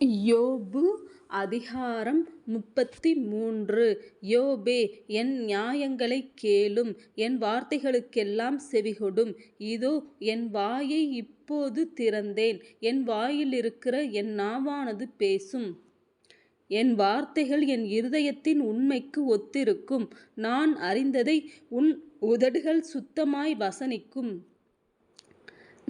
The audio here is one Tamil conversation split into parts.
யோபு அதிகாரம் முப்பத்தி மூன்று யோபே என் நியாயங்களைக் கேளும் என் வார்த்தைகளுக்கெல்லாம் செவிகொடும் இதோ என் வாயை இப்போது திறந்தேன் என் வாயிலிருக்கிற என் நாவானது பேசும். என் வார்த்தைகள் என் இருதயத்தின் உண்மைக்கு ஒத்திருக்கும். நான் அறிந்ததை உன் உதடுகள் சுத்தமாய் வசனிக்கும்.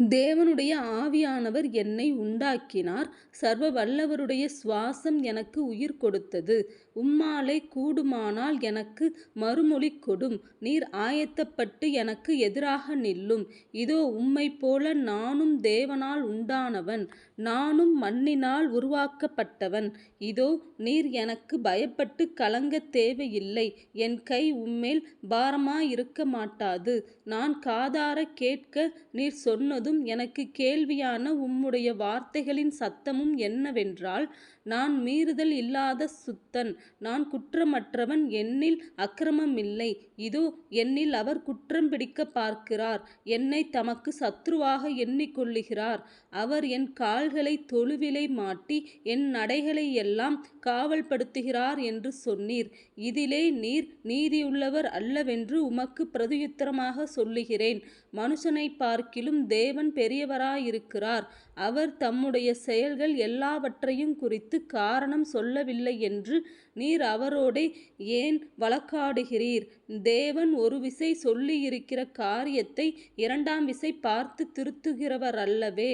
தேவனுடைய ஆவியானவர் என்னை உண்டாக்கினார் சர்வ வல்லவருடைய சுவாசம் எனக்கு உயிர் கொடுத்தது. உம்மாலே கூடுமானால் எனக்கு மறுமொழி கொடும். நீர் ஆயத்தப்பட்டு எனக்கு எதிராக நில்லும். இதோ உம்மைப்போல நானும் தேவனால் உண்டானவன். நானும் மண்ணினால் உருவாக்கப்பட்டவன். இதோ நீர் எனக்கு பயப்பட்டு கலங்க தேவையில்லை. என் கை உம்மேல் பாரமாயிருக்கமாட்டாது. நான் காதாரக் கேட்க நீர் சொன்னது சொன்னதும் எனக்கு கேள்வியான உம்முடைய வார்த்தைகளின் சத்தமும் என்னவென்றால் நான் மீறுதல் இல்லாத சுத்தன் நான் குற்றமற்றவன் என்னில் அக்கிரமமில்லை. இதோ என்னில் அவர் குற்றம் பிடிக்கப் பார்க்கிறார். என்னை தமக்கு சத்ருவாக எண்ணிக்கொள்ளுகிறார். அவர் என் கால்களை தொழுவிலை மாட்டி என் நடைகளை எல்லாம் காவல்படுத்துகிறார் என்று சொன்னீர். இதிலே நீர் நீதியுள்ளவர் அல்லவென்று உமக்கு பிரதியுத்தரமாக சொல்லுகிறேன். மனுஷனைப் பார்க்கிலும் இறைவன் பெரியவராயிருக்கிறார். அவர் தம்முடைய செயல்கள் எல்லாவற்றையும் குறித்து காரணம் சொல்லவில்லை என்று நீர் அவரோடே ஏன் வழக்காடுகிறீர்? தேவன் ஒரு விசை சொல்லியிருக்கிற காரியத்தை இரண்டாம் விசை பார்த்துத் திருத்துகிறவரல்லவே.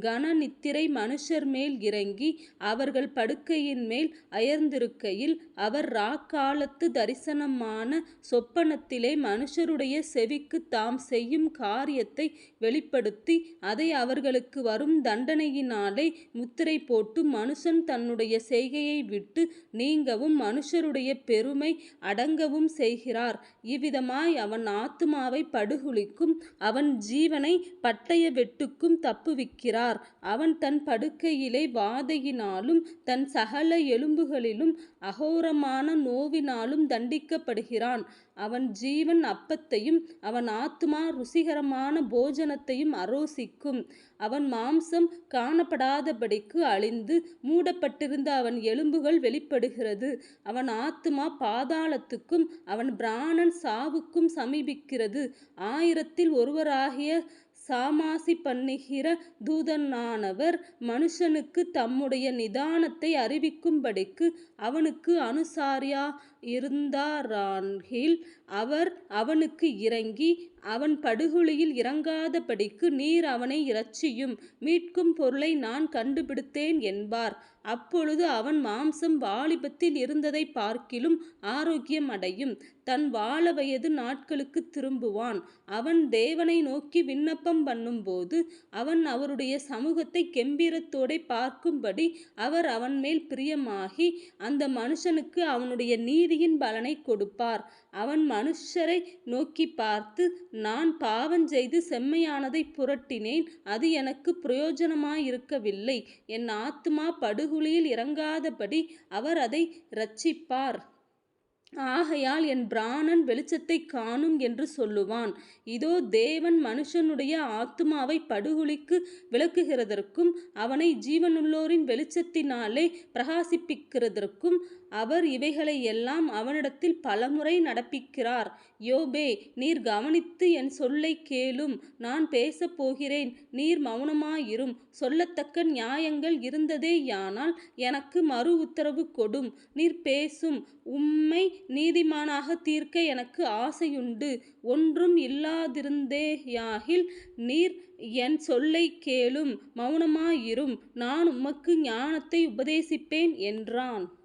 கன நித்திரை மனுஷர்மேல் இறங்கி அவர்கள் படுக்கையின்மேல் அயர்ந்திருக்கையில் அவர் ராக்காலத்து தரிசனமான சொப்பனத்திலே மனுஷருடைய செவிக்குத் தாம் செய்யும் காரியத்தை வெளிப்படுத்தி அதை அவர்களுக்கு வரும் தண்டனையினாலே முத்திரை போட்டு மனுஷன் தன்னுடைய செய்கையை விட்டு நீங்கவும் மனுஷருடைய பெருமை அடங்கவும் செய்கிறார். இவ்விதமாய் அவன் ஆத்துமாவை படுகுழிக்கும் அவன் ஜீவனை பட்டய வெட்டுக்கும் தப்புவிக்கிறார். அவன் தன் படுக்கையிலே வாதையினாலும் தன் சகல எலும்புகளிலும் அகோரமான நோவினாலும் தண்டிக்கப்படுகிறான். அவன் ஜீவன் அப்பத்தையும் அவன் ஆத்துமா ருசிகரமான போஜனத்தையும் அரோசிக்கும். அவன் மாம்சம் காணப்படாதபடிக்கு அழிந்து மூடப்பட்டிருந்த அவன் எலும்புகள் வெளிப்படுகிறது. அவன் ஆத்துமா பாதாளத்துக்கும் அவன் பிராணன் சாவுக்கும் சமீபிக்கிறது. ஆயிரத்தில் ஒருவராகிய சாமாசி பண்ணுகிற தூதனானவர் மனுஷனுக்கு தம்முடைய நிதானத்தை அறிவிக்கும்படிக்கு அவனுக்கு அனுசாரியா இருந்தாரான்கில் அவர் அவனுக்கு இறங்கி அவன் படுகுழியில் இறங்காதபடிக்கு நீர் அவனை இரட்சியும் மீட்கும் பொருளை நான் கண்டுபிடித்தேன் என்பார். அப்பொழுது அவன் மாம்சம் வாலிபத்தில் இருந்ததைப் பார்க்கிலும் ஆரோக்கியம் அடையும். தன் வாழ வயது நாட்களுக்குத் திரும்புவான். அவன் தேவனை நோக்கி விண்ணப்பம் பண்ணும்போது அவன் அவருடைய சமூகத்தை கெம்பீரத்தோடே பார்க்கும்படி அவர் அவன் மேல் பிரியமாகி அந்த மனுஷனுக்கு அவனுடைய நீதியின் பலனை கொடுப்பார். அவன் மனுஷரை நோக்கிப் பார்த்து நான் பாவஞ்செய்து செம்மையானதை புரட்டினேன் அது எனக்கு பிரயோஜனமாயிருக்கவில்லை. என் ஆத்துமா படுகுழியில் இறங்காதபடி அவர் அதை இரட்சிப்பார். ஆகையால் என் பிராணன் வெளிச்சத்தை காணும் என்று சொல்லுவான். இதோ தேவன் மனுஷனுடைய ஆத்மாவை படுகொலிக்கு விளக்குகிறதற்கும் அவனை ஜீவனுள்ளோரின் வெளிச்சத்தினாலே பிரகாசிப்பிக்கிறதற்கும் அவர் இவைகளை எல்லாம் அவனிடத்தில் பலமுறை நடப்பிக்கிறார். யோபே நீர் கவனித்து என் சொல்லை கேளும். நான் பேசப் போகிறேன் நீர் மௌனமாயிரும் சொல்லத்தக்க நியாயங்கள் இருந்ததேயானால் எனக்கு மறு உத்தரவு கொடும். நீர் பேசும். உம்மை நீதிமானாகத் தீர்க்க எனக்கு ஆசையுண்டு. ஒன்றும் இல்லாதிருந்தேயாகில் நீர் என் சொல்லைக் கேளும் மௌனமாயிரும் நான் உமக்கு ஞானத்தை உபதேசிப்பேன் என்றான்.